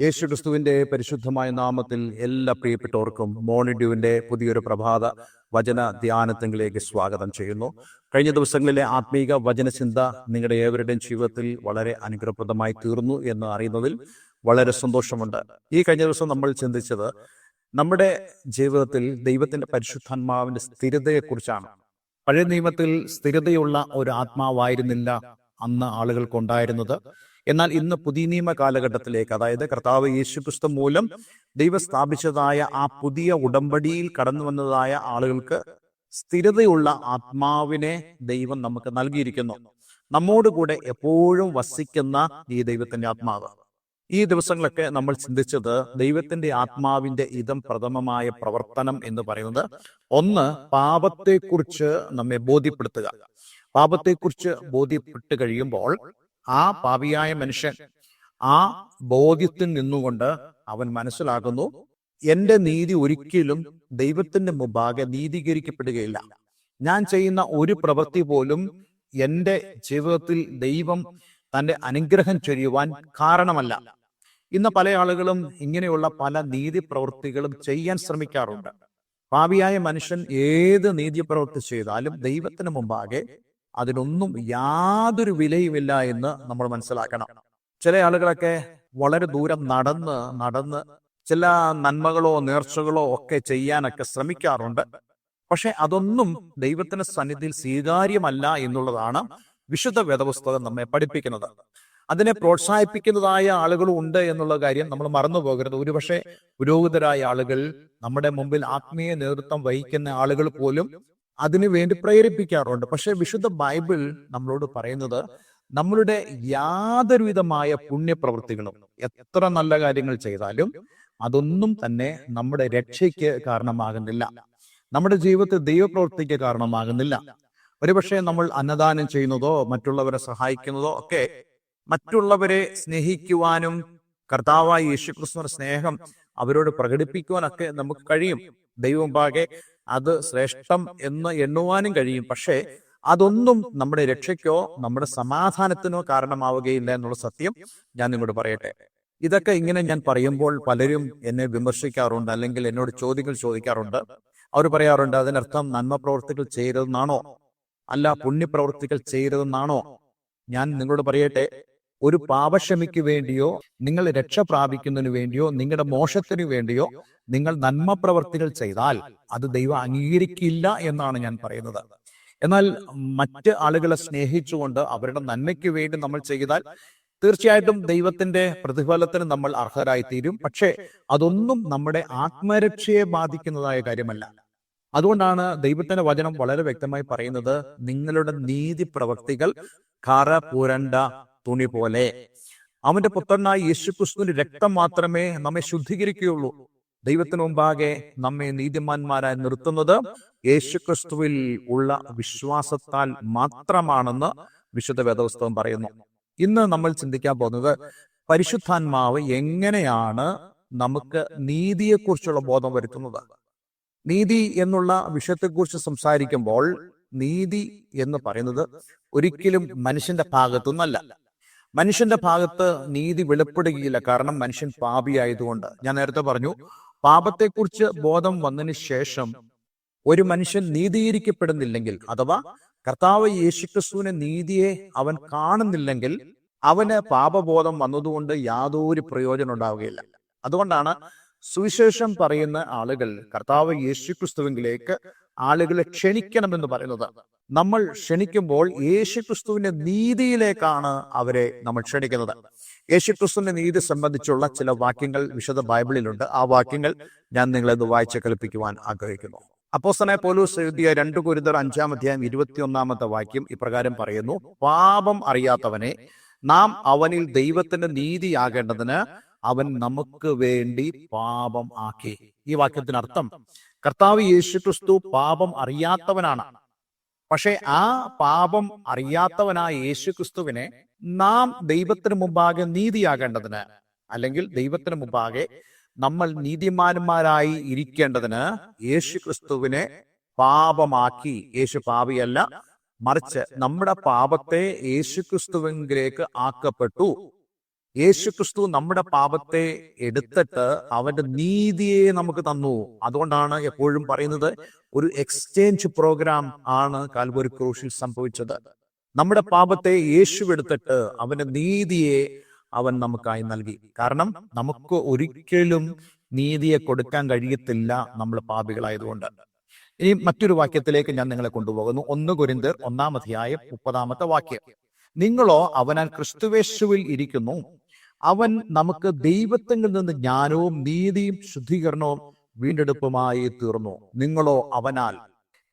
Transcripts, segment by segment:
യേശു ക്രിസ്തുവിന്റെ പരിശുദ്ധമായ നാമത്തിൽ എല്ലാ പ്രിയപ്പെട്ടവർക്കും മോണിഡ്യുവിന്റെ പുതിയൊരു പ്രഭാത വചന ധ്യാനത്തിലേക്ക് സ്വാഗതം ചെയ്യുന്നു. കഴിഞ്ഞ ദിവസങ്ങളിലെ ആത്മീക വചനചിന്ത നിങ്ങളുടെ ഏവരുടെയും ജീവിതത്തിൽ വളരെ അനുഗ്രഹപ്രദമായി തീർന്നു എന്ന് അറിയുന്നതിൽ വളരെ സന്തോഷമുണ്ട്. ഈ കഴിഞ്ഞ ദിവസം നമ്മൾ ചിന്തിച്ചത് നമ്മുടെ ജീവിതത്തിൽ ദൈവത്തിന്റെ പരിശുദ്ധാത്മാവിന്റെ സ്ഥിരതയെക്കുറിച്ചാണ്. പഴയ നിയമത്തിൽ സ്ഥിരതയുള്ള ഒരു ആത്മാവായിരുന്നില്ല അന്ന് ആളുകൾക്കുണ്ടായിരുന്നത് എന്നാൽ ഇന്ന് പുതിയ നിയമ കാലഘട്ടത്തിലേക്ക് അതായത് കർത്താവ് യേശുക്രിസ്തു മൂലം ദൈവം സ്ഥാപിച്ചതായ ആ പുതിയ ഉടമ്പടിയിൽ കടന്നു വന്നതായ ആളുകൾക്ക് സ്ഥിരതയുള്ള ആത്മാവിനെ ദൈവം നമുക്ക് നൽകിയിരിക്കുന്നു. നമ്മോടുകൂടെ എപ്പോഴും വസിക്കുന്ന ഈ ദൈവത്തിന്റെ ആത്മാവ്. ഈ ദിവസങ്ങളൊക്കെ നമ്മൾ ചിന്തിച്ചത് ദൈവത്തിന്റെ ആത്മാവിന്റെ ഇതം പ്രഥമമായ പ്രവർത്തനം എന്ന് പറയുന്നത് ഒന്ന് പാപത്തെക്കുറിച്ച് നമ്മെ ബോധ്യപ്പെടുത്തുക. പാപത്തെക്കുറിച്ച് ബോധ്യപ്പെട്ട് കഴിയുമ്പോൾ ആ പാപിയായ മനുഷ്യൻ ആ ബോധ്യത്തിൽ നിന്നുകൊണ്ട് അവൻ മനസ്സിലാക്കുന്നു എന്റെ നീതി ഒരിക്കലും ദൈവത്തിന്റെ മുമ്പാകെ നീതീകരിക്കപ്പെടുകയില്ല. ഞാൻ ചെയ്യുന്ന ഒരു പ്രവൃത്തി പോലും എന്റെ ജീവിതത്തിൽ ദൈവം തന്റെ അനുഗ്രഹം ചൊരിയുവാൻ കാരണമല്ല. ഇന്ന് പല ആളുകളും ഇങ്ങനെയുള്ള പല നീതി പ്രവൃത്തികളും ചെയ്യാൻ ശ്രമിക്കാറുണ്ട്. പാപിയായ മനുഷ്യൻ ഏത് നീതി പ്രവൃത്തി ചെയ്താലും ദൈവത്തിന് മുമ്പാകെ അതിനൊന്നും യാതൊരു വിലയുമില്ല എന്ന് നമ്മൾ മനസ്സിലാക്കണം. ചില ആളുകളൊക്കെ വളരെ ദൂരം നടന്ന് നടന്ന് ചില നന്മകളോ നേർച്ചകളോ ഒക്കെ ചെയ്യാനൊക്കെ ശ്രമിക്കാറുണ്ട്. പക്ഷെ അതൊന്നും ദൈവത്തിന്റെ സന്നിധിയിൽ സ്വീകാര്യമല്ല എന്നുള്ളതാണ് വിശുദ്ധ വേദപുസ്തകം നമ്മെ പഠിപ്പിക്കുന്നത്. അതിനെ പ്രോത്സാഹിപ്പിക്കുന്നതായ ആളുകളും ഉണ്ട് എന്നുള്ള കാര്യം നമ്മൾ മറന്നു പോകരുത്. ഒരുപക്ഷെ പുരോഹിതരായ ആളുകൾ നമ്മുടെ മുമ്പിൽ ആത്മീയ നേതൃത്വം വഹിക്കുന്ന ആളുകൾ പോലും അതിനു വേണ്ടി പ്രേരിപ്പിക്കാറുണ്ട്. പക്ഷെ വിശുദ്ധ ബൈബിൾ നമ്മളോട് പറയുന്നത് നമ്മളുടെ യാതൊരുവിധമായ പുണ്യപ്രവൃത്തികളും എത്ര നല്ല കാര്യങ്ങൾ ചെയ്താലും അതൊന്നും തന്നെ നമ്മുടെ രക്ഷയ്ക്ക് കാരണമാകുന്നില്ല. നമ്മുടെ ജീവിതത്തിൽ ദൈവപ്രവൃത്തിക്ക് കാരണമാകുന്നില്ല. ഒരുപക്ഷെ നമ്മൾ അന്നദാനം ചെയ്യുന്നതോ മറ്റുള്ളവരെ സഹായിക്കുന്നതോ ഒക്കെ മറ്റുള്ളവരെ സ്നേഹിക്കുവാനും കർത്താവായ യേശുക്രിസ്തുവിന്റെ സ്നേഹം അവരോട് പ്രകടിപ്പിക്കുവാനൊക്കെ നമുക്ക് കഴിയും. ദൈവമുമ്പാകെ അത് ശ്രേഷ്ഠം എന്ന് എണ്ണുവാനും കഴിയും. പക്ഷേ അതൊന്നും നമ്മുടെ രക്ഷയ്ക്കോ നമ്മുടെ സമാധാനത്തിനോ കാരണമാവുകയില്ല എന്നുള്ള സത്യം ഞാൻ നിങ്ങളോട് പറയട്ടെ. ഇതൊക്കെ ഇങ്ങനെ ഞാൻ പറയുമ്പോൾ പലരും എന്നെ വിമർശിക്കാറുണ്ട് അല്ലെങ്കിൽ എന്നോട് ചോദ്യങ്ങൾ ചോദിക്കാറുണ്ട്. അവർ പറയാറുണ്ട് അതിനർത്ഥം നന്മ പ്രവർത്തികൾ ചെയ്യരുതെന്നാണോ? അല്ല പുണ്യപ്രവർത്തികൾ ചെയ്യരുതെന്നാണോ? ഞാൻ നിങ്ങളോട് പറയട്ടെ ഒരു പാപക്ഷമിക്ക് വേണ്ടിയോ നിങ്ങൾ രക്ഷ പ്രാപിക്കുന്നതിന് വേണ്ടിയോ നിങ്ങളുടെ മോശത്തിനു വേണ്ടിയോ നിങ്ങൾ നന്മ പ്രവർത്തികൾ ചെയ്താൽ അത് ദൈവം അംഗീകരിക്കില്ല എന്നാണ് ഞാൻ പറയുന്നത്. എന്നാൽ മറ്റ് ആളുകളെ സ്നേഹിച്ചുകൊണ്ട് അവരുടെ നന്മയ്ക്ക് വേണ്ടി നമ്മൾ ചെയ്താൽ തീർച്ചയായിട്ടും ദൈവത്തിന്റെ പ്രതിഫലത്തിന് നമ്മൾ അർഹരായി തീരും പക്ഷേ അതൊന്നും നമ്മുടെ ആത്മരക്ഷയെ ബാധിക്കുന്നതായ കാര്യമല്ല. അതുകൊണ്ടാണ് ദൈവത്തിന്റെ വചനം വളരെ വ്യക്തമായി പറയുന്നത് നിങ്ങളുടെ നീതി പ്രവർത്തികൾ കറ പുരണ്ട തുണി പോലെ. അവന്റെ പുത്രനായ യേശുക്രിസ്തുവിന്റെ രക്തം മാത്രമേ നമ്മെ ശുദ്ധീകരിക്കുകയുള്ളൂ. ദൈവത്തിന് മുമ്പാകെ നമ്മെ നീതിമാന്മാരായി നിർത്തുന്നത് യേശുക്രിസ്തുവിൽ ഉള്ള വിശ്വാസത്താൽ മാത്രമാണെന്ന് വിശുദ്ധ വേദപുസ്തകം പറയുന്നു. ഇന്ന് നമ്മൾ ചിന്തിക്കാൻ പോകുന്നത് പരിശുദ്ധാത്മാവ് എങ്ങനെയാണ് നമുക്ക് നീതിയെക്കുറിച്ചുള്ള ബോധം വരുത്തുന്നത്? നീതി എന്നുള്ള വിഷയത്തെക്കുറിച്ച് സംസാരിക്കുമ്പോൾ നീതി എന്ന് പറയുന്നത് ഒരിക്കലും മനുഷ്യന്റെ ഭാഗത്തുനിന്നല്ല. മനുഷ്യന്റെ ഭാഗത്ത് നീതി വെളിപ്പെടുകയില്ല. കാരണം മനുഷ്യൻ പാപിയായതുകൊണ്ട്. ഞാൻ നേരത്തെ പറഞ്ഞു പാപത്തെക്കുറിച്ച് ബോധം വന്നതിന് ശേഷം ഒരു മനുഷ്യൻ നീതീകരിക്കപ്പെടുന്നില്ലെങ്കിൽ അഥവാ കർത്താവ് യേശുക്രിസ്തുവിനെ നീതിയെ അവൻ കാണുന്നില്ലെങ്കിൽ അവന് പാപബോധം വന്നതുകൊണ്ട് യാതൊരു പ്രയോജനം ഉണ്ടാവുകയില്ല. അതുകൊണ്ടാണ് സുവിശേഷം പറയുന്ന ആളുകൾ കർത്താവ് യേശുക്രിസ്തുവിലേക്ക് ആളുകളെ ക്ഷണിക്കണമെന്ന് പറയുന്നത്. നമ്മൾ ക്ഷണിക്കുമ്പോൾ യേശുക്രിസ്തുവിന്റെ നീതിയിലേക്കാണ് അവരെ നമ്മൾ ക്ഷണിക്കുന്നത്. യേശുക്രിസ്തുവിന്റെ നീതി സംബന്ധിച്ചുള്ള ചില വാക്യങ്ങൾ വിശദ ബൈബിളിലുണ്ട്. ആ വാക്യങ്ങൾ ഞാൻ നിങ്ങളെ ഇത് വായിച്ച് കൽപ്പിക്കുവാൻ ആഗ്രഹിക്കുന്നു. അപ്പോസ്തനെ പോലൂസ് എഴുതിയ രണ്ട് കുരുതർ അഞ്ചാം അധ്യായം ഇരുപത്തിയൊന്നാമത്തെ വാക്യം ഇപ്രകാരം പറയുന്നു. പാപം അറിയാത്തവനെ നാം അവനിൽ ദൈവത്തിന്റെ നീതിയാകേണ്ടതിന് അവൻ നമുക്ക് വേണ്ടി പാപം ആക്കി. ഈ വാക്യത്തിന് അർത്ഥം കർത്താവ് യേശുക്രിസ്തു പാപം അറിയാത്തവനാണ്. പക്ഷെ ആ പാപം അറിയാത്തവനായ യേശുക്രിസ്തുവിനെ നാം ദൈവത്തിന് മുമ്പാകെ നീതിയാകേണ്ടതിന് അല്ലെങ്കിൽ ദൈവത്തിന് മുമ്പാകെ നമ്മൾ നീതിമാന്മാരായി ഇരിക്കേണ്ടതിന് യേശു ക്രിസ്തുവിനെ പാപമാക്കി. യേശു പാപിയല്ല മറിച്ച് നമ്മുടെ പാപത്തെ യേശു ക്രിസ്തുവിലേക്ക് ആക്കപ്പെട്ടു. യേശു ക്രിസ്തു നമ്മുടെ പാപത്തെ എടുത്തിട്ട് അവന്റെ നീതിയെ നമുക്ക് തന്നു. അതുകൊണ്ടാണ് എപ്പോഴും പറയുന്നത് ഒരു എക്സ്ചേഞ്ച് പ്രോഗ്രാം ആണ് കാൽവരി ക്രൂശിൽ സംഭവിച്ചത്. നമ്മുടെ പാപത്തെ യേശു എടുത്തിട്ട് അവന്റെ നീതിയെ അവൻ നമുക്കായി നൽകി. കാരണം നമുക്ക് ഒരിക്കലും നീതിയെ കൊടുക്കാൻ കഴിയത്തില്ല നമ്മൾ പാപികളായതുകൊണ്ട്. ഇനി മറ്റൊരു വാക്യത്തിലേക്ക് ഞാൻ നിങ്ങളെ കൊണ്ടുപോകുന്നു. ഒന്ന് കുരിന്തർ ഒന്നാം അധ്യായം മുപ്പതാമത്തെ വാക്യം. നിങ്ങളോ അവനാൽ ക്രിസ്തുവേശുവിൽ ഇരിക്കുന്നു. അവൻ നമുക്ക് ദൈവത്തിൽ നിന്ന് ജ്ഞാനവും നീതിയും ശുദ്ധീകരണവും വീണ്ടെടുപ്പുമായി തീർന്നു. നിങ്ങളോ അവനാൽ.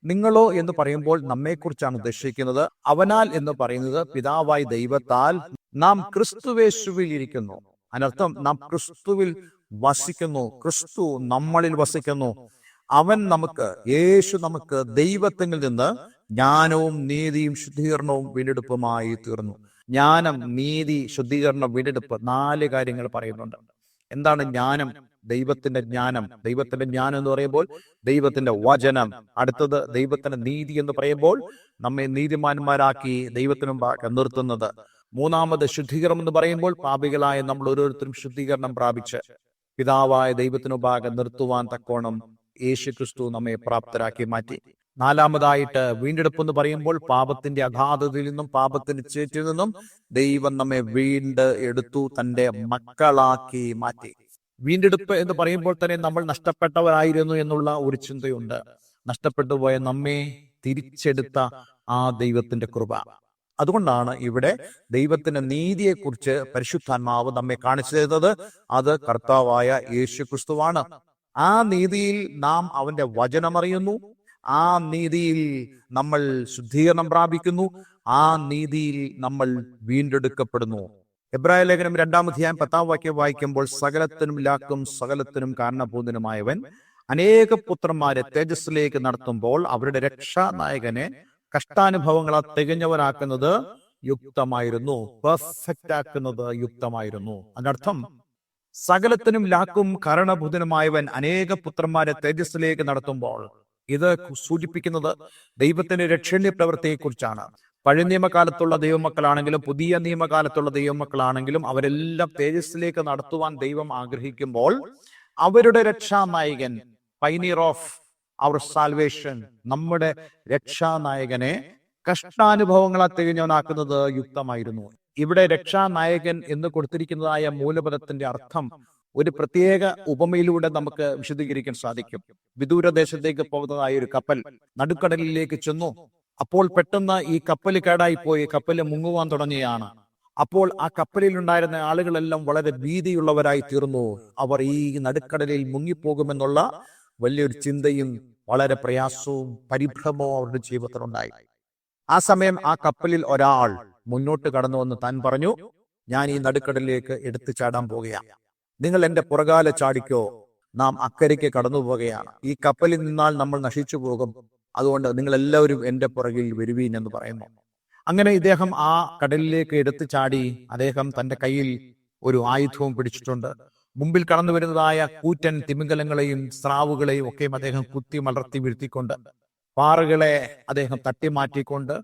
നിങ്ങളോ എന്ന് പറയുമ്പോൾ നമ്മെക്കുറിച്ചാണ് ഉദ്ദേശിക്കുന്നത്. അവനാൽ എന്ന് പറയുന്നത് പിതാവായി ദൈവത്താൽ നാം ക്രിസ്തുവേശുവിൽ ഇരിക്കുന്നു. അനർത്ഥം നാം ക്രിസ്തുവിൽ വസിക്കുന്നു. ക്രിസ്തു നമ്മളിൽ വസിക്കുന്നു. അവൻ നമുക്ക് യേശു നമുക്ക് ദൈവത്തിൽ നിന്ന് ജ്ഞാനവും നീതിയും ശുദ്ധീകരണവും വീണ്ടെടുപ്പുമായി തീർന്നു. ജ്ഞാനം നീതി ശുദ്ധീകരണം വീണ്ടെടുപ്പ് നാല് കാര്യങ്ങൾ പറയുന്നുണ്ട്. എന്താണ് ജ്ഞാനം? ദൈവത്തിന്റെ ജ്ഞാനം. ദൈവത്തിന്റെ ജ്ഞാനം എന്ന് പറയുമ്പോൾ ദൈവത്തിന്റെ വചനം. അടുത്തത് ദൈവത്തിന്റെ നീതി എന്ന് പറയുമ്പോൾ നമ്മെ നീതിമാന്മാരാക്കി ദൈവത്തിനു നിർത്തുന്നത്. മൂന്നാമത് ശുദ്ധീകരണം എന്ന് പറയുമ്പോൾ പാപികളായ നമ്മൾ ഓരോരുത്തരും ശുദ്ധീകരണം പ്രാപിച്ച് പിതാവായ ദൈവത്തിനു ഭാഗം നിർത്തുവാൻ തക്കോണം യേശു ക്രിസ്തു നമ്മെ പ്രാപ്തരാക്കി മാറ്റി. നാലാമതായിട്ട് വീണ്ടെടുപ്പ് എന്ന് പറയുമ്പോൾ പാപത്തിന്റെ അഗാധതയിൽ നിന്നും പാപത്തിന്റെ ചേറ്റിൽ നിന്നും ദൈവം നമ്മെ വീണ്ട് എടുത്തു തന്റെ മക്കളാക്കി മാറ്റി. വീണ്ടെടുപ്പ് എന്ന് പറയുമ്പോൾ തന്നെ നമ്മൾ നഷ്ടപ്പെട്ടവരായിരുന്നു എന്നുള്ള ഒരു ചിന്തയുണ്ട്. നഷ്ടപ്പെട്ടു പോയ നമ്മെ തിരിച്ചെടുത്ത ആ ദൈവത്തിന്റെ കൃപ. അതുകൊണ്ടാണ് ഇവിടെ ദൈവത്തിന്റെ നീതിയെക്കുറിച്ച് പരിശുദ്ധാത്മാവ് നമ്മെ കാണിച്ചു തരുന്നത്. അത് കർത്താവായ യേശു ക്രിസ്തുവാണ് ആ നീതിയിൽ നാം അവന്റെ വചനമറിയുന്നു. ആ നീതിയിൽ നമ്മൾ ശുദ്ധീകരണം പ്രാപിക്കുന്നു. ആ നീതിയിൽ നമ്മൾ വീണ്ടെടുക്കപ്പെടുന്നു. എബ്രായ ലേഖനം രണ്ടാം അധ്യായം പത്താം വാക്യം വായിക്കുമ്പോൾ സകലത്തിനും ലാക്കും സകലത്തിനും കാരണഭൂതനുമായവൻ അനേക പുത്രന്മാരെ തേജസ്സിലേക്ക് നടത്തുമ്പോൾ അവരുടെ രക്ഷാനായകനെ കഷ്ടാനുഭവങ്ങളെ തികഞ്ഞവനാക്കുന്നത് യുക്തമായിരുന്നു. പെർഫെക്റ്റ് ആക്കുന്നത് യുക്തമായിരുന്നു. അതിനർത്ഥം സകലത്തിനും ലാക്കും കാരണഭൂതനുമായവൻ അനേക പുത്രന്മാരെ തേജസ്സിലേക്ക് നടത്തുമ്പോൾ ഇത് സൂചിപ്പിക്കുന്നത് ദൈവത്തിന്റെ രക്ഷണ്യ പ്രവൃത്തിയെക്കുറിച്ചാണ്. പഴയ നിയമകാലത്തുള്ള ദൈവമക്കളാണെങ്കിലും പുതിയ നിയമകാലത്തുള്ള ദൈവമക്കളാണെങ്കിലും അവരെല്ലാം തേജസ്സിലേക്ക് നടത്തുവാൻ ദൈവം ആഗ്രഹിക്കുമ്പോൾ അവരുടെ രക്ഷാനായകൻ പൈനീർ ഓഫ് അവർ സാൽവേഷൻ നമ്മുടെ രക്ഷാനായകനെ കഷ്ടാനുഭവങ്ങളാ തികഞ്ഞവനാക്കുന്നത് യുക്തമായിരുന്നു. ഇവിടെ രക്ഷാനായകൻ എന്ന് കൊടുത്തിരിക്കുന്നതായ മൂലപദത്തിന്റെ അർത്ഥം ഒരു പ്രത്യേക ഉപമയിലൂടെ നമുക്ക് വിശദീകരിക്കാൻ സാധിക്കും. വിദൂരദേശത്തേക്ക് പോകുന്നതായ ഒരു കപ്പൽ നടുക്കടലിലേക്ക് ചെന്നു. അപ്പോൾ പെട്ടെന്ന് ഈ കപ്പൽ കേടായി പോയി കപ്പൽ മുങ്ങുവാൻ തുടങ്ങിയാണ്. അപ്പോൾ ആ കപ്പലിൽ ഉണ്ടായിരുന്ന ആളുകളെല്ലാം വളരെ ഭീതിയുള്ളവരായി തീർന്നു. അവർ ഈ നടുക്കടലിൽ മുങ്ങിപ്പോകുമെന്നുള്ള വലിയൊരു ചിന്തയും വളരെ പ്രയാസവും പരിഭ്രമവും അവരുടെ ജീവിതത്തിലുണ്ടായി. ആ സമയം ആ കപ്പലിൽ ഒരാൾ മുന്നോട്ട് കടന്നു വന്ന് താൻ പറഞ്ഞു. ഞാൻ ഈ നടുക്കടലിലേക്ക് എടുത്തു ചാടാൻ പോകുകയാണ് നിങ്ങൾ എന്റെ പുറകാല ചാടിക്കോ. നാം അക്കരയ്ക്ക് കടന്നു പോവുകയാണ് ഈ കപ്പലിൽ നിന്നാൽ നമ്മൾ നശിച്ചു പോകും. അതുകൊണ്ട് നിങ്ങൾ എല്ലാവരും എന്റെ പുറകിൽ വരുവീൻ എന്ന് പറയുന്നു. അങ്ങനെ ഇദ്ദേഹം ആ കടലിലേക്ക് എടുത്തു ചാടി അദ്ദേഹം തന്റെ കയ്യിൽ ഒരു ആയുധവും പിടിച്ചിട്ടുണ്ട്. മുമ്പിൽ കടന്നു വരുന്നതായ കൂറ്റൻ തിമിംഗലങ്ങളെയും സ്രാവുകളെയും ഒക്കെയും അദ്ദേഹം കുത്തി മലർത്തി വീഴ്ത്തിക്കൊണ്ട് പാറകളെ അദ്ദേഹം തട്ടി മാറ്റിക്കൊണ്ട്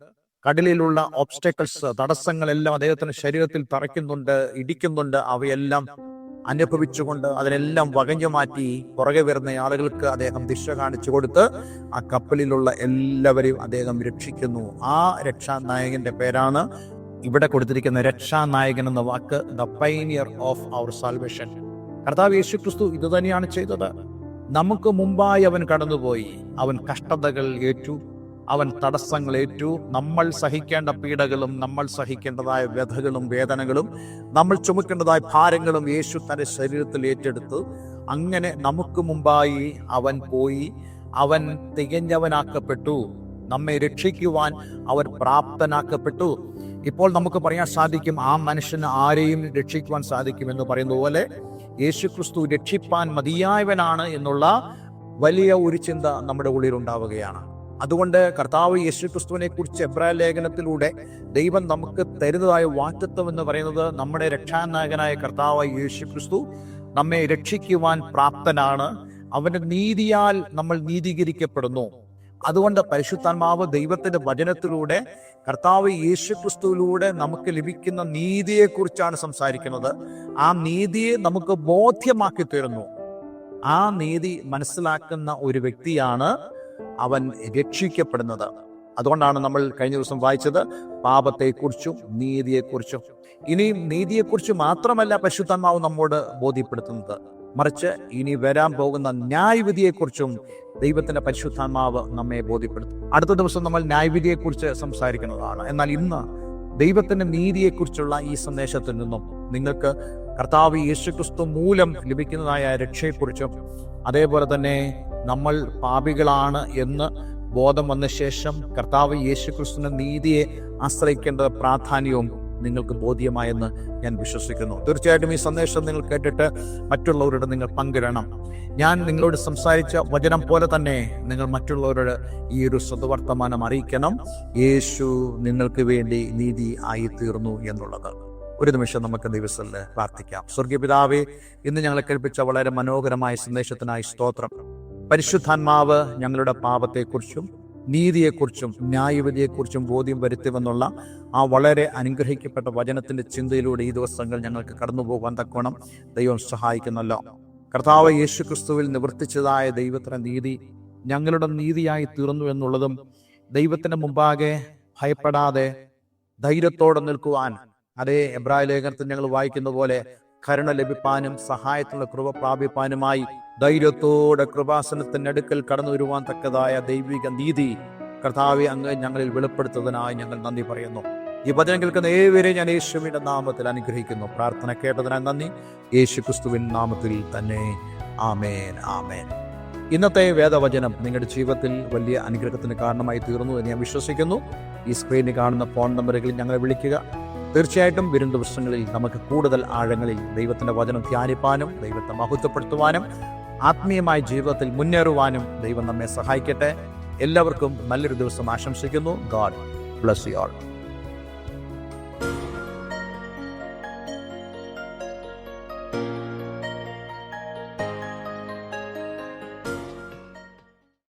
കടലിലുള്ള ഓബ്സ്റ്റക്കിൾസ് തടസ്സങ്ങളെല്ലാം അദ്ദേഹത്തിന്റെ ശരീരത്തിൽ തറയ്ക്കുന്നുണ്ട് ഇടിക്കുന്നുണ്ട് അവയെല്ലാം അനുഭവിച്ചുകൊണ്ട് അതിനെല്ലാം വകഞ്ഞു മാറ്റി പുറകെ വരുന്ന ആളുകൾക്ക് അദ്ദേഹം ദിശ കാണിച്ചു കൊടുത്ത് ആ കപ്പലിലുള്ള എല്ലാവരെയും അദ്ദേഹം രക്ഷിക്കുന്നു. ആ രക്ഷാനായകന്റെ പേരാണ് ഇവിടെ കൊടുത്തിരിക്കുന്ന രക്ഷാനായകൻ എന്ന വാക്ക് the pioneer of our salvation കർത്താവ് യേശു ക്രിസ്തു ഇത് തന്നെയാണ് ചെയ്തത്. നമുക്ക് മുമ്പായി അവൻ കടന്നുപോയി. അവൻ കഷ്ടതകൾ ഏറ്റു. അവൻ തടസ്സങ്ങൾ ഏറ്റു. നമ്മൾ സഹിക്കേണ്ട പീഡകളും നമ്മൾ സഹിക്കേണ്ടതായ വ്യഥകളും വേദനകളും നമ്മൾ ചുമക്കേണ്ടതായ ഭാരങ്ങളും യേശു തന്റെ ശരീരത്തിൽ ഏറ്റെടുത്ത്. അങ്ങനെ നമുക്ക് മുമ്പായി അവൻ പോയി. അവൻ തികഞ്ഞവനാക്കപ്പെട്ടു. നമ്മെ രക്ഷിക്കുവാൻ അവൻ പ്രാപ്തനാക്കപ്പെട്ടു. ഇപ്പോൾ നമുക്ക് പറയാൻ സാധിക്കും ആ മനുഷ്യന് ആരെയും രക്ഷിക്കുവാൻ സാധിക്കും എന്ന് പറയുന്ന പോലെ യേശു ക്രിസ്തു രക്ഷിപ്പാൻ മതിയായവനാണ് എന്നുള്ള വലിയ ഒരു ചിന്ത നമ്മുടെ ഉള്ളിൽ ഉണ്ടാവുകയാണ് അതുകൊണ്ട് കർത്താവ് യേശു ക്രിസ്തുവിനെ കുറിച്ച് എബ്രായ ലേഖനത്തിലൂടെ ദൈവം നമുക്ക് തരുന്നതായ വാറ്റത്വം എന്ന് പറയുന്നത് നമ്മുടെ രക്ഷാനായകനായ കർത്താവ് യേശു ക്രിസ്തു നമ്മെ രക്ഷിക്കുവാൻ പ്രാപ്തനാണ്. അവന്റെ നീതിയാൽ നമ്മൾ നീതീകരിക്കപ്പെടുന്നു. അതുകൊണ്ട് പരിശുദ്ധാത്മാവ് ദൈവത്തിന്റെ വചനത്തിലൂടെ കർത്താവ് യേശുക്രിസ്തുവിലൂടെ നമുക്ക് ലഭിക്കുന്ന നീതിയെക്കുറിച്ചാണ് സംസാരിക്കുന്നത്. ആ നീതിയെ നമുക്ക് ബോധ്യമാക്കി തരുന്നു ആ നീതി മനസ്സിലാക്കുന്ന ഒരു വ്യക്തിയാണ് അവൻ രക്ഷിക്കപ്പെടുന്നത്. അതുകൊണ്ടാണ് നമ്മൾ കഴിഞ്ഞ ദിവസം വായിച്ചത് പാപത്തെക്കുറിച്ചും നീതിയെക്കുറിച്ചും. ഇനിയും നീതിയെക്കുറിച്ച് മാത്രമല്ല പരിശുദ്ധാത്മാവ് നമ്മോട് ബോധ്യപ്പെടുത്തുന്നത്. മറിച്ച് ഇനി വരാൻ പോകുന്ന ന്യായവിധിയെക്കുറിച്ചും ദൈവത്തിന്റെ പരിശുദ്ധാത്മാവ് നമ്മെ ബോധ്യപ്പെടുത്തും. അടുത്ത ദിവസം നമ്മൾ ന്യായവിധിയെക്കുറിച്ച് സംസാരിക്കുന്നതാണ്. എന്നാൽ ഇന്ന് ദൈവത്തിന്റെ നീതിയെക്കുറിച്ചുള്ള ഈ സന്ദേശത്തിൽ നിന്നും നിങ്ങൾക്ക് കർത്താവ് യേശുക്രിസ്തു മൂലം ലഭിക്കുന്നതായ രക്ഷയെക്കുറിച്ചും അതേപോലെ തന്നെ നമ്മൾ പാപികളാണ് എന്ന് ബോധം വന്ന ശേഷം കർത്താവ് യേശുക്രിസ്തുവിന്റെ നീതിയെ ആശ്രയിക്കേണ്ട പ്രാധാന്യവും നിങ്ങൾക്ക് ബോധ്യമായെന്ന് ഞാൻ വിശ്വസിക്കുന്നു. തീർച്ചയായിട്ടും ഈ സന്ദേശം നിങ്ങൾ കേട്ടിട്ട് മറ്റുള്ളവരോട് നിങ്ങൾ പങ്കിടണം. ഞാൻ നിങ്ങളോട് സംസാരിച്ച വചനം പോലെ തന്നെ നിങ്ങൾ മറ്റുള്ളവരോട് ഈ ഒരു സദ്വർത്തമാനം അറിയിക്കണം. യേശു നിങ്ങൾക്ക് വേണ്ടി നീതി ആയി തീർന്നു എന്നുള്ളത്. ഒരു നിമിഷം നമുക്ക് ദിവസത്തിൽ പ്രാർത്ഥിക്കാം. സ്വർഗീയ പിതാവേ ഇന്ന് ഞങ്ങളെ കേൾപ്പിച്ച വളരെ മനോഹരമായ സന്ദേശത്തിനായി സ്തോത്രം. പരിശുദ്ധാത്മാവ് ഞങ്ങളുടെ പാപത്തെക്കുറിച്ചും നീതിയെക്കുറിച്ചും ന്യായവിധിയെക്കുറിച്ചും ബോധ്യം വരുത്തുമെന്നുള്ള ആ വളരെ അനുഗ്രഹിക്കപ്പെട്ട വചനത്തിന്റെ ചിന്തയിലൂടെ ഈ ദിവസങ്ങൾ ഞങ്ങൾക്ക് കടന്നു പോകാൻ തക്കോണം ദൈവം സഹായിക്കുന്നല്ലോ. കർത്താവ് യേശു ക്രിസ്തുവിൽ നിവർത്തിച്ചതായ ദൈവത്തിന്റെ നീതി ഞങ്ങളുടെ നീതിയായി തീർന്നു എന്നുള്ളതും ദൈവത്തിന്റെ മുമ്പാകെ ഭയപ്പെടാതെ ധൈര്യത്തോടെ നിൽക്കുവാൻ അതേ എബ്രാഹിം ലേഖനത്തിൽ ഞങ്ങൾ വായിക്കുന്ന പോലെ കരുണ ലഭിപ്പാനും സഹായത്തിനുള്ള കൃപ പ്രാപിപ്പാനുമായി ധൈര്യത്തോടെ കൃപാസനത്തിന്റെ അടുക്കൽ കടന്നു വരുവാൻ തക്കതായ ദൈവിക നീതി കർത്താവെ അങ്ങ് ഞങ്ങളിൽ വെളിപ്പെടുത്തുന്നതിനായി ഞങ്ങൾ നന്ദി പറയുന്നു. ഈ വചനം കേൾക്കുന്ന ഏവരെ ഞാൻ യേശുവിന്റെ നാമത്തിൽ അനുഗ്രഹിക്കുന്നു. പ്രാർത്ഥന കേട്ടതിനായി നന്ദി. യേശു ക്രിസ്തുവിൻ നാമത്തിൽ തന്നെ. ആമേൻ. ആമേൻ. ഇന്നത്തെ വേദവചനം നിങ്ങളുടെ ജീവിതത്തിൽ വലിയ അനുഗ്രഹത്തിന് കാരണമായി തീർന്നു എന്ന് ഞാൻ വിശ്വസിക്കുന്നു. ഈ സ്ക്രീനിൽ കാണുന്ന ഫോൺ നമ്പറുകളിൽ ഞങ്ങളെ വിളിക്കുക. തീർച്ചയായിട്ടും വരും ദിവസങ്ങളിൽ നമുക്ക് കൂടുതൽ ആഴങ്ങളിൽ ദൈവത്തിന്റെ വചനം ധ്യാനിപ്പാനും ദൈവത്തെ മഹത്വപ്പെടുത്തുവാനും ആത്മീയമായ ജീവിതത്തിൽ മുന്നേറുവാനും ദൈവം നമ്മെ സഹായിക്കട്ടെ. എല്ലാവർക്കും നല്ലൊരു ദിവസം ആശംസിക്കുന്നു. God bless you all